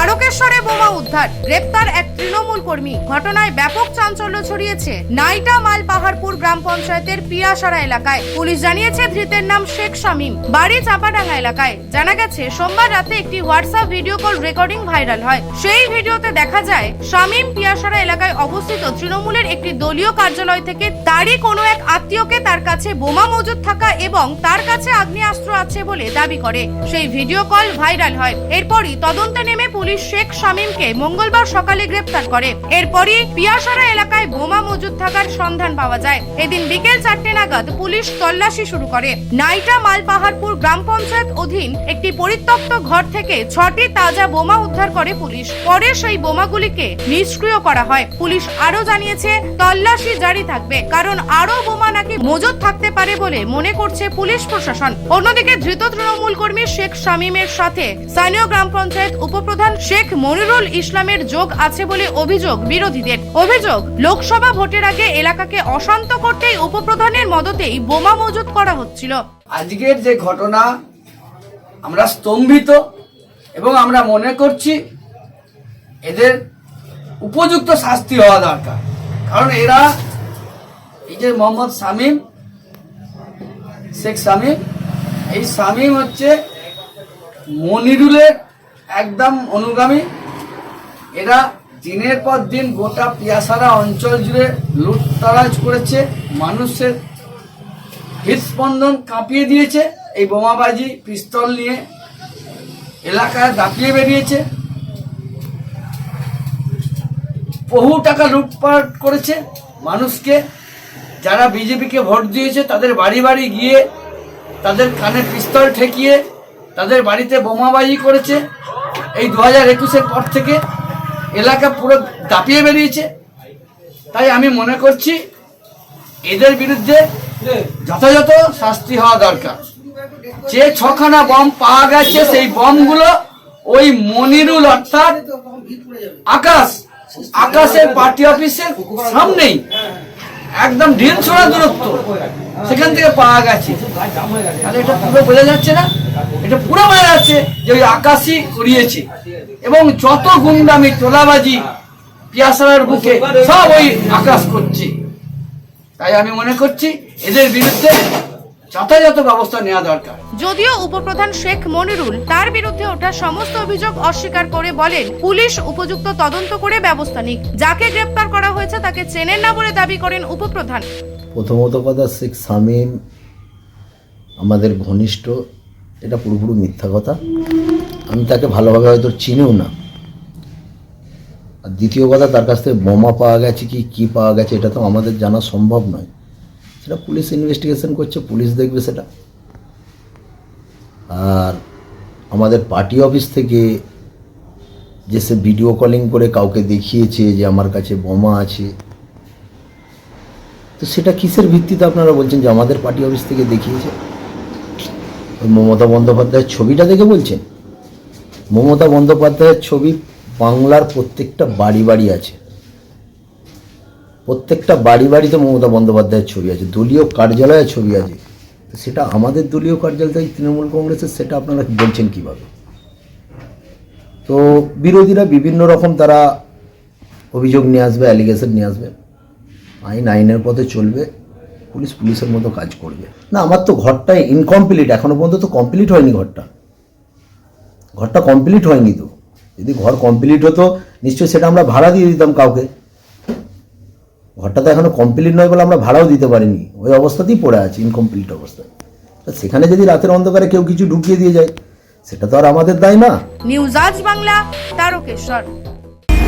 তারকেশ্বরে বোমা উদ্ধার। গ্রেপ্তার এক তৃণমূল কর্মী। ঘটনায় ব্যাপক চাঞ্চল্য ছড়িয়েছে। নাইটা মাল পাহাড়পুর গ্রাম পঞ্চায়েতের পিয়াসারা এলাকায়। পুলিশ জানিয়েছে, ধৃতের নাম শেখ শামীম। বাড়ি চাপাডাঙ্গা এলাকায়। জানা গেছে, সোমবার রাতে একটি WhatsApp video call recording viral হয়। সেই ভিডিওতে দেখা যায়, শামীম পিয়াসারা এলাকায় অবস্থিত তৃণমূলের একটি দলীয় কার্যালয় থেকে তারই কোনো এক আত্মীয়কে তার কাছে বোমা মজুদ থাকা এবং তার কাছে আগ্নেয়াস্ত্র আছে বলে দাবি করে। সেই ভিডিও কল ভাইরাল হয়। এরপরই তদন্তে নেমে পুলিশ শেখ শামীমকে মঙ্গলবার সকালে গ্রেপ্তার করে। এরপরই পিয়াসারা এলাকায় বোমা মজুদ থাকার সন্ধান পাওয়া যায়। এদিন বিকেল চারটে নাগাদ পুলিশ তল্লাশি শুরু করে। নাইটা মাল পাহাড়পুর গ্রাম পঞ্চায়েত অধীন একটি পরিত্যক্ত ঘর থেকে ছটি তাজা বোমা উদ্ধার করে পুলিশ। পরে সেই বোমাগুলিকে নিষ্ক্রিয় করা হয়। পুলিশ আরও জানিয়েছে, তল্লাশি জারি থাকবে, কারণ আরও বোমা নাকি মজুদ থাকতে পারে বলে মনে করছে পুলিশ প্রশাসন। অন্যদিকে ধৃত তৃণমূল কর্মী শেখ শামীমের সাথে স্থানীয় গ্রাম পঞ্চায়েত উপপ্রধান শেখ মনিরুল ইসলামের যোগ আছে বলে অভিযোগ বিরোধীদের। অভিযোগ, লোকসভা ভোটের আগে এলাকাকে অশান্ত করতেই উপপ্রধানের মদতেই বোমা মজুদ করা হচ্ছিল। আজকের যে ঘটনা, আমরা স্তম্ভিত এবং আমরা মনে করছি এদের উপযুক্ত শাস্তি হওয়া দরকার। কারণ এরা এই যে মোহাম্মদ শামীম, শেখ শামীম, এই শামীম হচ্ছে মনিরুলের একদম অনুগামী। এরা দিনের পর দিন গোটা পিয়াসারা অঞ্চল জুড়ে লুটতারাজ করেছে, মানুষের হৃদস্পন্দন কাঁপিয়ে দিয়েছে, এই বোমাবাজি পিস্তল নিয়ে এলাকায় দাপিয়ে বেরিয়েছে। বহু টাকা লুটপাট করেছে মানুষকে। যারা বিজেপিকে ভোট দিয়েছে, তাদের বাড়ি বাড়ি গিয়ে তাদের কানে পিস্তল ঠেকিয়ে তাদের বাড়িতে বোমাবাজি করেছে। এই দু হাজার একুশের পর থেকে এলাকা পুরো দাপিয়ে বেরিয়েছে। তাই আমি মনে করছি এদের বিরুদ্ধে যথাযথ শাস্তি হওয়া দরকার। যে ছখানা বম পাওয়া গেছে, সেই বমগুলো ওই মনিরুল অর্থাৎ আকাশ, আকাশের পার্টি অফিসের সামনেই, একদম ঢিল ছোড়া দূরত্ব, সেখান থেকে পাওয়া গেছে। তাহলে এটা পুরো বোঝা যাচ্ছে না? এটা পুরো বোঝা যাচ্ছে যে ওই আকাশই উড়িয়েছে। এবং যত গুন্ডামি তোলাবাজি পিয়াসার বুকে সব ওই আকাশ করছে। তাই আমি মনে করছি এদের বিরুদ্ধে যথাযথ ব্যবস্থা নেওয়া দরকার। যদিও উপপ্রধান শেখ মনিরুল তার বিরুদ্ধে ওঠা সমস্ত অভিযোগ অস্বীকার করে বলেন পুলিশ উপযুক্ত তদন্ত করে ব্যবস্থা নিক। যাকে গ্রেপ্তার করা হয়েছে তাকে চেনেন না বলে দাবি করেন উপপ্রধান। প্রথমত কথা শেখ শামীম আমাদের ঘনিষ্ঠ এটা পুরোপুরি মিথ্যা কথা। আমি তাকে ভালোভাবে হয়তো চিনিও না। আর দ্বিতীয় কথা, তার কাছ থেকে বোমা পাওয়া গেছে কি কি পাওয়া গেছে, এটা তো আমাদের জানা সম্ভব নয়। সেটা পুলিশ ইনভেস্টিগেশন করছে, পুলিশ দেখবে সেটা। আর আমাদের পার্টি অফিস থেকে যে সে ভিডিও কলিং করে কাউকে দেখিয়েছে যে আমার কাছে বোমা আছে, তো সেটা কিসের ভিত্তিতে আপনারা বলছেন যে আমাদের পার্টি অফিস থেকে দেখিয়েছে? মমতা বন্দ্যোপাধ্যায়ের ছবিটা দেখে বলছেন? মমতা বন্দ্যোপাধ্যায়ের ছবি বাংলার প্রত্যেকটা বাড়ি বাড়ি আছে। প্রত্যেকটা বাড়ি বাড়িতে মমতা বন্দ্যোপাধ্যায়ের ছবি আছে, দলীয় কার্যালয়ের ছবি আছে। সেটা আমাদের দলীয় কার্যালয়, তৃণমূল কংগ্রেসের, সেটা আপনারা বলছেন কীভাবে? তো বিরোধীরা বিভিন্ন রকম তারা অভিযোগ নিয়ে আসবে অ্যালিগেশন নিয়ে আসবে। আইন, আইনের পথে চলবে। পুলিশ পুলিশের মতো কাজ করবে। না, আমার তো ঘরটা ইনকমপ্লিট এখনও পর্যন্ত তো কমপ্লিট হয়নি ঘরটা। ঘরটা কমপ্লিট হয়নি তো। যদি ঘর কমপ্লিট হতো, নিশ্চয়ই সেটা আমরা ভাড়া দিয়ে দিতাম কাউকে। ঘরটা তো এখনও কমপ্লিট নয় বলে আমরা ভাড়াও দিতে পারিনি। ওই অবস্থাতেই পড়ে আছে ইনকমপ্লিট অবস্থায়। সেখানে যদি রাতের অন্ধকারে কেউ কিছু ঢুকিয়ে দিয়ে যায়, সেটা তো আর আমাদের দায় না। নিউজ আজ বাংলা, তারকেশ্বর।